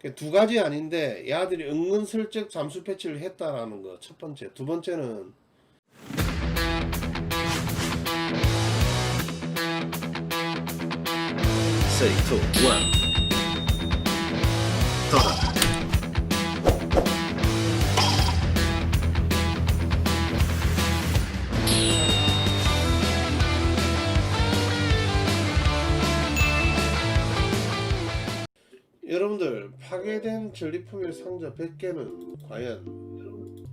그두 가지 아닌데 얘들이 은근슬쩍 잠수 패치를 했다라는 거 첫 번째. 두 번째는 one. Tara. 여러분들 파괴된 전리품의 상자 100개는 과연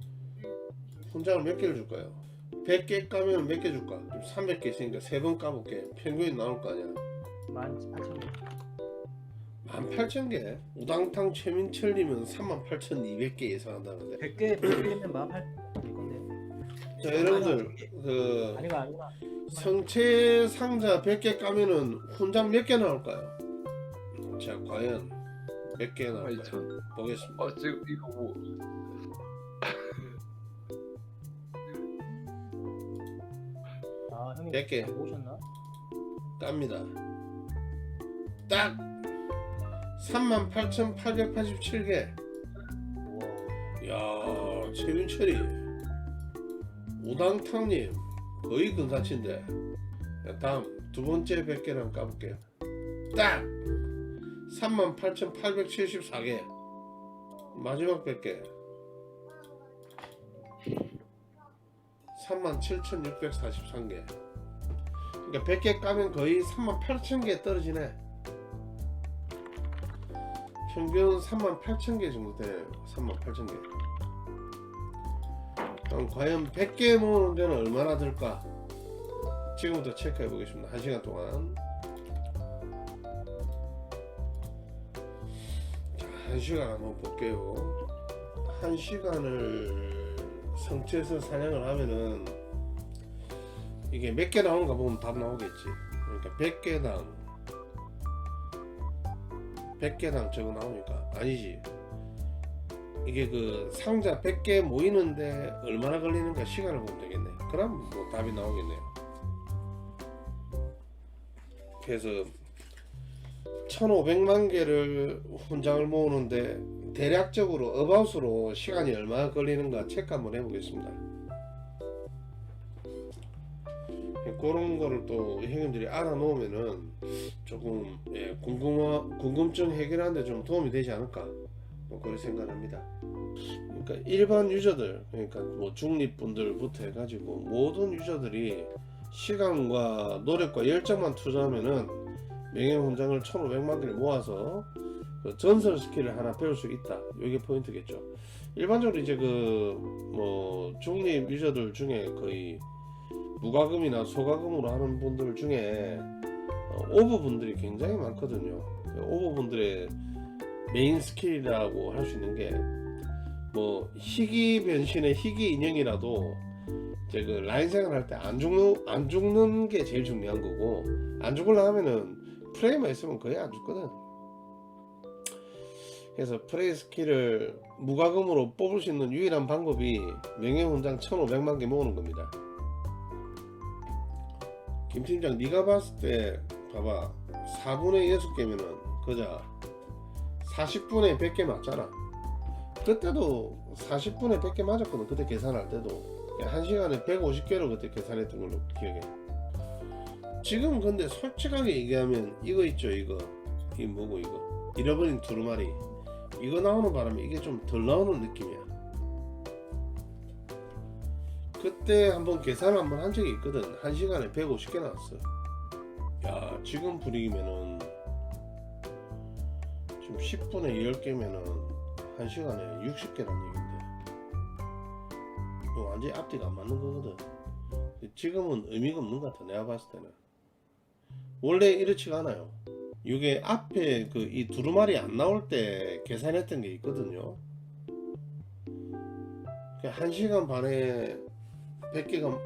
훈장을 몇 개를 줄까요? 100개 까면 몇 개 줄까? 300개 있으니까 3번 까볼게. 평균이 나올 거 아니야. 만 8천 개. 18,000개. 우당탕 최민철님은 38,200개 예상한다는데. 100개 100개면 만 8천 건데. 자 여러분들 그 아니가 아니가. 성체 상자 100개 까면은 훈장 몇 개 나올까요? 자 과연 몇 개 나올까요? 8천. 보겠습니다. 어 지금 이거 뭐 아 형님 100개. 보셨나? 깝니다. 딱 38,887개. 우와. 야 최윤철이 우당탕님 거의 근사치인데 자, 다음 두 번째 100개랑 까볼게요 딱 38,874개 마지막 100개 37,643개 그러니까 100개 까면 거의 38,000개 떨어지네 평균 38,000개 정도 돼요 38,000개 그럼 과연 100개 모으는 데는 얼마나 들까? 지금부터 체크해 보겠습니다. 1시간 동안. 자, 1시간 한번 볼게요. 1시간을 성체에서 사냥을 하면은 이게 몇 개 나오는가 보면 답 나오겠지. 그러니까 100개당 100개당 저거 나오니까 아니지. 이게 그 상자 100개 모이는데 얼마나 걸리는가 시간을 보면 되겠네. 그럼 뭐 답이 나오겠네요. 그래서 1500만 개를 훈장을 모으는데 대략적으로 어바웃으로 시간이 얼마나 걸리는가 체크 한번 해보겠습니다. 그런 거를 또 형님들이 알아놓으면은 조금 예, 궁금 궁금증 해결하는데 좀 도움이 되지 않을까 뭐 그런 생각합니다. 그러니까 일반 유저들 그러니까 뭐 중립분들부터 해가지고 모든 유저들이 시간과 노력과 열정만 투자하면은 명예훈장을 1500만 개를 모아서 그 전설 스킬을 하나 배울 수 있다. 이게 포인트겠죠. 일반적으로 이제 그 뭐 중립 유저들 중에 거의 무과금이나 소과금으로 하는 분들 중에 어, 오버 분들이 굉장히 많거든요. 그 오버 분들의 메인 스킬이라고 할 수 있는 게 뭐 희귀 변신의 희귀 인형이라도 이제 그 라인 생활할 때 안 죽는 안 죽는 게 제일 중요한 거고 안 죽으려 하면은 프레이만 있으면 거의 안 죽거든. 그래서 프레이 스킬을 무과금으로 뽑을 수 있는 유일한 방법이 명예훈장 1500만 개 모으는 겁니다. 김 팀장 네가 봤을 때 봐봐 4분의 6개면은 그자 40분의 100개 맞잖아. 그때도 40분에 100개 맞았거든. 그때 계산할 때도. 1시간에 150개로 그때 계산했던 걸로 기억해. 지금 근데 솔직하게 얘기하면 이거 있죠, 이거. 이 뭐고, 이거. 잃어버린 두루마리. 이거 나오는 바람에 이게 좀 덜 나오는 느낌이야. 그때 한번 계산을 한번 한 적이 있거든. 1시간에 150개 나왔어. 야, 지금 분위기면은 지금 10분에 10개면은 1시간에 60개란 얘긴데 이거 완전히 앞뒤가 안 맞는 거거든 지금은 의미가 없는 것 같아 내가 봤을 때는 원래 이렇지가 않아요. 이게 앞에 그 이 두루마리 안 나올 때 계산했던 게 있거든요. 그 1시간 반에 100개가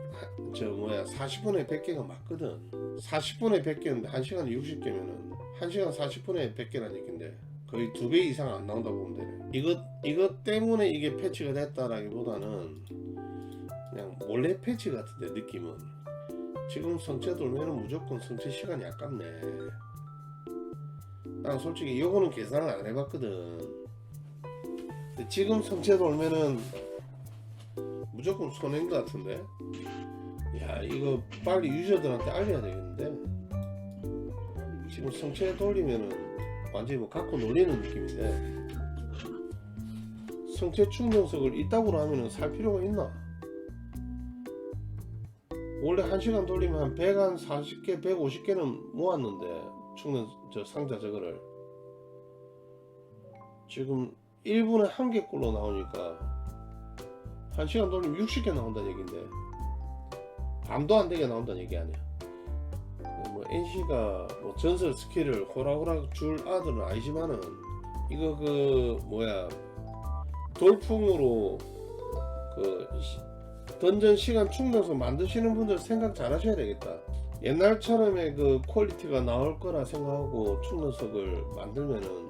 저 뭐야 40분에 100개가 맞거든. 40분에 100개인데 1시간에 60개면은 1시간 40분에 100개란 얘긴데 거의 두 배 이상 안 나온다고 보면 되네. 이것 이것 때문에 이게 패치가 됐다라기보다는 그냥 몰래 패치 같은데 느낌은 지금 성체 돌면은 무조건 성체 시간이 아깝네. 난 솔직히 이거는 계산을 안 해봤거든. 지금 성체 돌면은 무조건 손해인 것 같은데. 야 이거 빨리 유저들한테 알려야 되겠는데. 지금 성체 돌리면은 완전히 뭐 갖고 놀리는 느낌인데. 성체 충전석을 이따구로 하면은 살 필요가 있나? 원래 1시간 돌리면 한 100, 한 40개, 150개는 모았는데 충전 저 상자 저거를. 지금 1분에 한 개꼴로 나오니까 1시간 돌리면 60개 나온다는 얘긴데 반도 안 되게 나온다는 얘기 아니야. 뭐 NC가 뭐 전설 스킬을 호락호락 줄 아들은 아니지만은 이거 그 뭐야 돌풍으로 그 시- 던전 시간 충전소 만드시는 분들 생각 잘 하셔야 되겠다. 옛날처럼의 그 퀄리티가 나올 거라 생각하고 충전석을 만들면은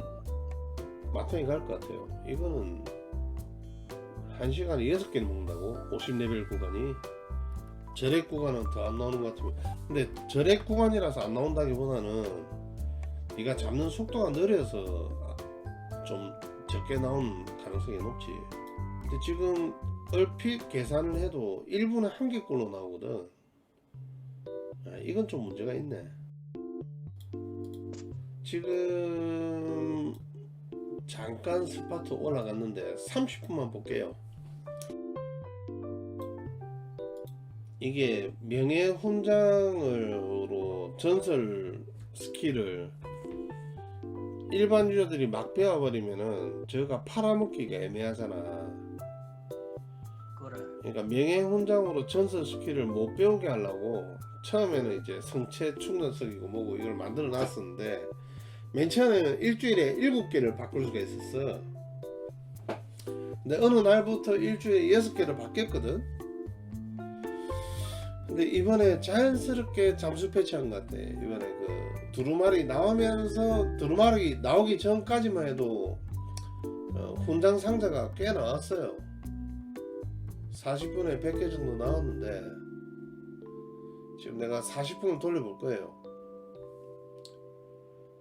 마탱이 갈 것 같아요. 이거는 한 시간에 6개를 먹는다고 50레벨 구간이 절액 구간은 더 안 나오는 것 같으면 근데 절액 구간이라서 안 나온다기보다는 네가 잡는 속도가 느려서 좀 적게 나온 가능성이 높지. 근데 지금 얼핏 계산을 해도 1분에 한 개꼴로 나오거든. 아, 이건 좀 문제가 있네. 지금 잠깐 스파트 올라갔는데 30분만 볼게요. 이게 명예 훈장으로 전설 스킬을 일반 유저들이 막 배워버리면은 저가 팔아먹기가 애매하잖아. 그러니까 명예 훈장으로 전설 스킬을 못 배우게 하려고 처음에는 이제 성체 충전석이고 뭐고 이걸 만들어 놨었는데 맨 처음에는 일주일에 일곱 개를 바꿀 수가 있었어. 근데 어느 날부터 일주일에 여섯 개를 바뀌었거든. 근데 이번에 자연스럽게 잠수 패치한 것 같아. 이번에 그 두루마리 나오면서 두루마리 나오기 전까지만 해도 어, 훈장 상자가 꽤 나왔어요. 40분에 100개 정도 나왔는데 지금 내가 40분을 돌려볼 거예요.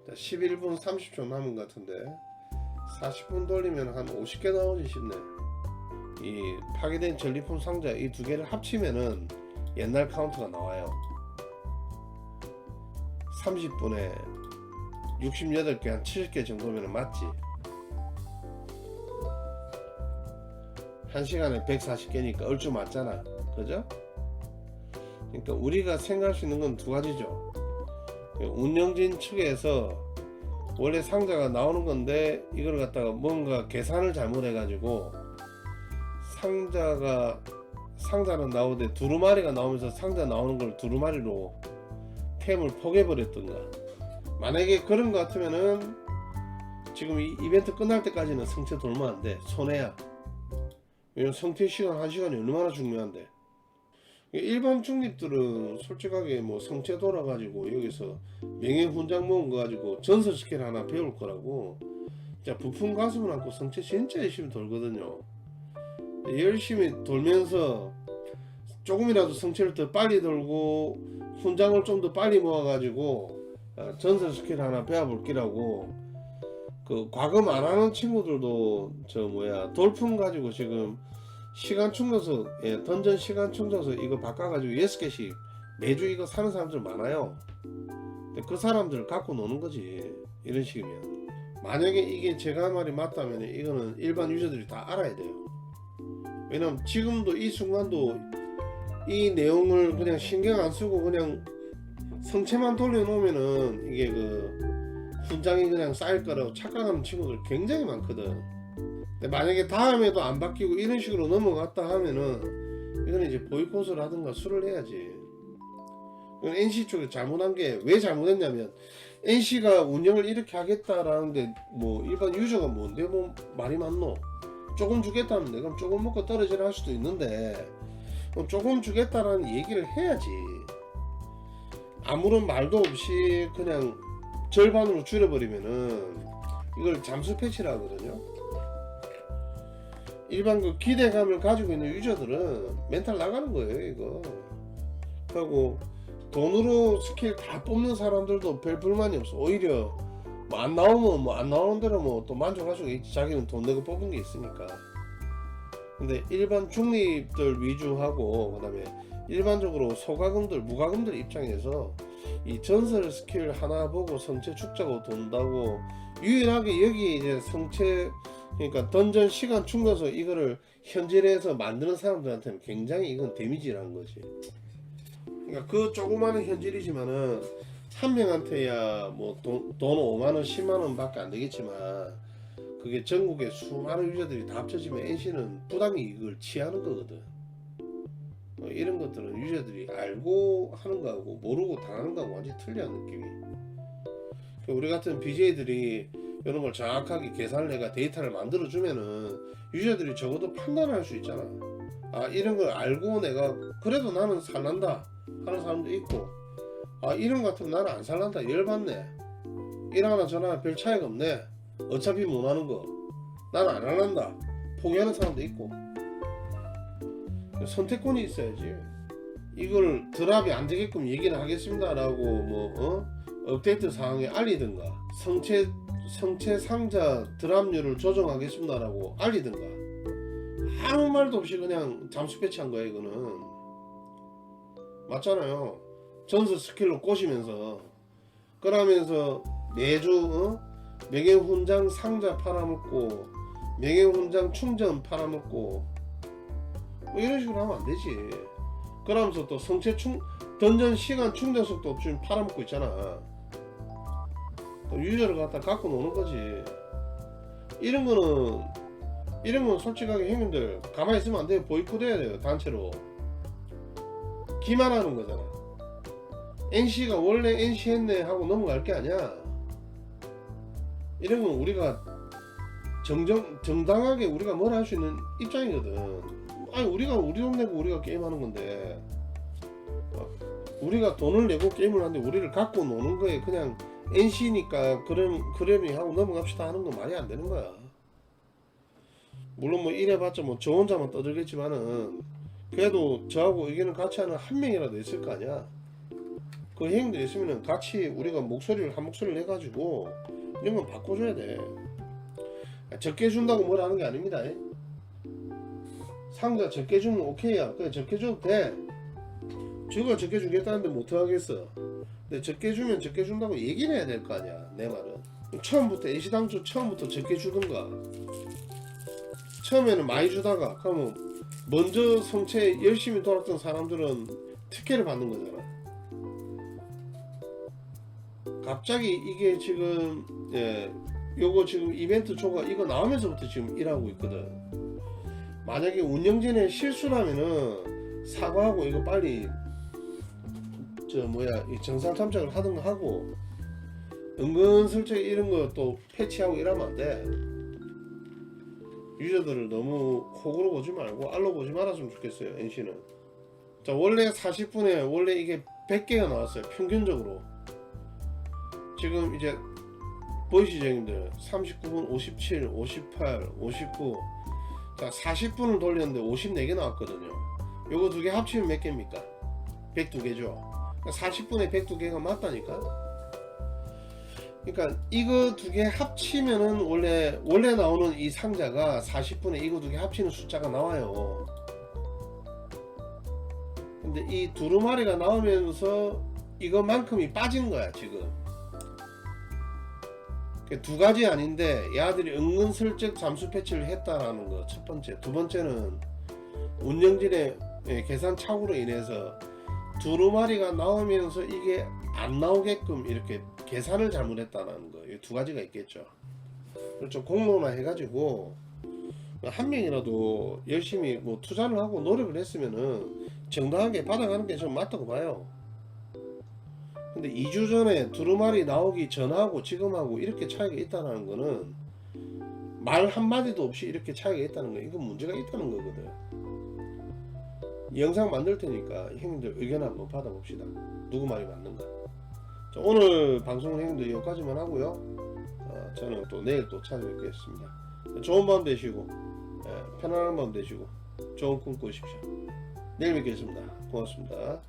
11분 30초 남은 것 같은데 40분 돌리면 한 50개 나오지 싶네. 이 파괴된 전리품 상자 이 두 개를 합치면은 옛날 카운트가 나와요. 30분에 68개 한 70개 정도면 맞지. 1시간에 140개니까 얼추 맞잖아. 그죠? 그러니까 우리가 생각할 수 있는 건 두 가지죠. 운영진 측에서 원래 상자가 나오는 건데 이걸 갖다가 뭔가 계산을 잘못해 가지고 상자가 상자는 나오되 두루마리가 나오면서 상자 나오는 걸 두루마리로 템을 포개버렸던가 만약에 그런 거 같으면은 지금 이 이벤트 끝날 때까지는 성체 돌면 안 돼 손해야 왜냐면 성태 시간 한 시간이 얼마나 중요한데. 일반 중립들은 솔직하게 뭐 성체 돌아가지고 여기서 명예 훈장 모은 거 가지고 전설 스킬 하나 배울 거라고. 자 부품 가슴을 안고 성체 진짜 열심히 돌거든요. 열심히 돌면서 조금이라도 성체를 더 빨리 돌고 훈장을 좀 더 빨리 모아 가지고 어, 전설 스킬 하나 배워볼 기라고. 그 과금 안 하는 친구들도 저 뭐야 돌품 가지고 지금 시간 충전소 예, 던전 시간 충전소 이거 바꿔가지고 6개씩 매주 이거 사는 사람들 많아요. 근데 그 사람들 갖고 노는 거지 이런 식이면. 만약에 이게 제가 말이 맞다면 이거는 일반 유저들이 다 알아야 돼요. 왜냐면 지금도 이 순간도 이 내용을 그냥 신경 안 쓰고 그냥 성체만 돌려놓으면은 이게 그 훈장이 그냥 쌓일 거라고 착각하는 친구들 굉장히 많거든. 만약에 다음에도 안 바뀌고 이런 식으로 넘어갔다 하면은 이거는 이제 보이콧을 하든가 수를 해야지. NC 쪽에 잘못한 게 왜 잘못했냐면 NC가 운영을 이렇게 하겠다라는데 뭐 일반 유저가 뭔데 뭐 말이 많노? 조금 주겠다는데 그럼 조금 먹고 떨어지라 할 수도 있는데 조금 주겠다라는 얘기를 해야지. 아무런 말도 없이 그냥 절반으로 줄여버리면은 이걸 잠수 패치라 하거든요. 일반 그 기대감을 가지고 있는 유저들은 멘탈 나가는 거예요, 이거. 하고 돈으로 스킬 다 뽑는 사람들도 별 불만이 없어. 오히려 뭐 안 나오면 뭐 안 나오는 대로 뭐 또 만족할 수가 있지 자기는 돈 내고 뽑은 게 있으니까 근데 일반 중립들 위주하고 그 다음에 일반적으로 소가금들 무가금들 입장에서 이 전설 스킬 하나 보고 성체 축자고 돈다고 유일하게 여기 이제 성체 그러니까 던전 시간 충전소 이거를 현질해서 만드는 사람들한테는 굉장히 이건 데미지라는 거지. 그러니까 그 조그마한 현질이지만은 한 명한테야 뭐돈 돈 5만 원, 10만 원밖에 안 되겠지만 그게 전국의 수많은 유저들이 다 합쳐지면 NC는 부당 이익을 취하는 거거든. 뭐 이런 것들은 유저들이 알고 하는 거하고 모르고 당하는 거하고 완전히 틀려는 느낌이. 그러니까 우리 같은 BJ들이 이런 걸 정확하게 계산을 해가 데이터를 만들어 주면은 유저들이 적어도 판단을 할수 있잖아. 아 이런 걸 알고 내가 그래도 나는 살란다 하는 사람도 있고 아 이런 거 같으면 나는 안 살란다 열받네. 이러나 저러나 별 차이가 없네. 어차피 못 하는 거? 나는 안 할란다. 포기하는 사람도 있고. 선택권이 있어야지. 이걸 드랍이 안 되게끔 얘기를 하겠습니다라고 뭐 어? 업데이트 사항에 알리든가 성체 성체 상자 드랍률을 조정하겠습니다라고 알리든가. 아무 말도 없이 그냥 잠수 배치한 거야 이거는. 맞잖아요. 전설 스킬로 꼬시면서. 그러면서 매주 어? 명예훈장 상자 팔아먹고 명예훈장 충전 팔아먹고 뭐 이런 식으로 하면 안 되지. 그러면서 또 성체 충 던전 시간 충전 속도 지금 팔아먹고 있잖아. 또 유저를 갖다 갖고 노는 거지. 이런 거는 이런 건 솔직하게 형님들 가만히 있으면 안 돼요. 보이콧 해야 돼요 단체로. 기만하는 거잖아 NC가 원래 NC 했네 하고 넘어갈 게 아니야. 이런 건 우리가 정정 정당하게 우리가 뭘 할 수 있는 입장이거든. 아니 우리가 우리 돈 내고 우리가 게임하는 건데 어, 우리가 돈을 내고 게임을 하는데 우리를 갖고 노는 거에 그냥 NC니까 그런 그러니 하고 넘어갑시다 하는 건 말이 안 되는 거야. 물론 뭐 이래봤자 뭐 저 혼자만 떠들겠지만은 그래도 저하고 의견을 같이 하는 한 명이라도 있을 거 아니야. 그 형들 있으면은 같이 우리가 목소리를 한 목소리를 해가지고 이런 건 바꿔줘야 돼. 적게 준다고 뭘 하는 게 아닙니다. 예. 상자 적게 주면 오케이야. 그래 적게 줘도 돼. 저가 적게 주겠다는데 못하겠어 근데 적게 주면 적게 준다고 얘기를 해야 될 거 아니야 내 말은. 처음부터 애시당초 처음부터 적게 주든가. 처음에는 많이 주다가 그러면 먼저 성체 열심히 돌았던 사람들은 특혜를 받는 거잖아. 갑자기 이게 지금 예 요거 지금 이벤트 초과 이거 나오면서부터 지금 일하고 있거든. 만약에 운영진의 실수라면은 사과하고 이거 빨리 저 뭐야 이 정상 탐색을 하든가 하고 은근슬쩍 이런 거 또 패치하고 이러면 안 돼. 유저들을 너무 호구로 보지 말고 알로 보지 말았으면 좋겠어요. NC는. 자 원래 40분에 원래 이게 100개가 나왔어요. 평균적으로. 지금 이제 보이시죠 형님들 39분 57 58 59 자 40분을 돌렸는데 54개 나왔거든요 요거 두 개 합치면 몇 개입니까 102개죠 40분에 102개가 맞다니까? 그러니까 이거 두 개 합치면은 원래 원래 나오는 이 상자가 40분에 이거 두 개 합치는 숫자가 나와요. 근데 이 두루마리가 나오면서 이것만큼이 빠진 거야 지금. 그두 가지 아닌데 야들이 은근슬쩍 잠수 패치를 했다라는 거 첫 번째. 두 번째는 운영진의 예, 계산 착오로 인해서 두루마리가 나오면서 이게 안 나오게끔 이렇게 계산을 잘못했다는 거이두 가지가 있겠죠. 좀 공론화 해가지고 한 명이라도 열심히 뭐 투자를 하고 노력을 했으면은 정당하게 받아가는 게 좀 맞다고 봐요. 근데 2주 전에 두루마리 나오기 전하고 지금하고 이렇게 차이가 있다는 거는 말 한마디도 없이 이렇게 차이가 있다는 거 이건 문제가 있다는 거거든 영상 만들 테니까 형님들 의견 한번 받아봅시다. 누구 말이 맞는가. 자, 오늘 방송 형님들 여기까지만 하고요. 어, 저는 또 내일 또 찾아뵙겠습니다. 좋은 밤 되시고 예, 편안한 밤 되시고 좋은 꿈 꾸십시오. 내일 뵙겠습니다. 고맙습니다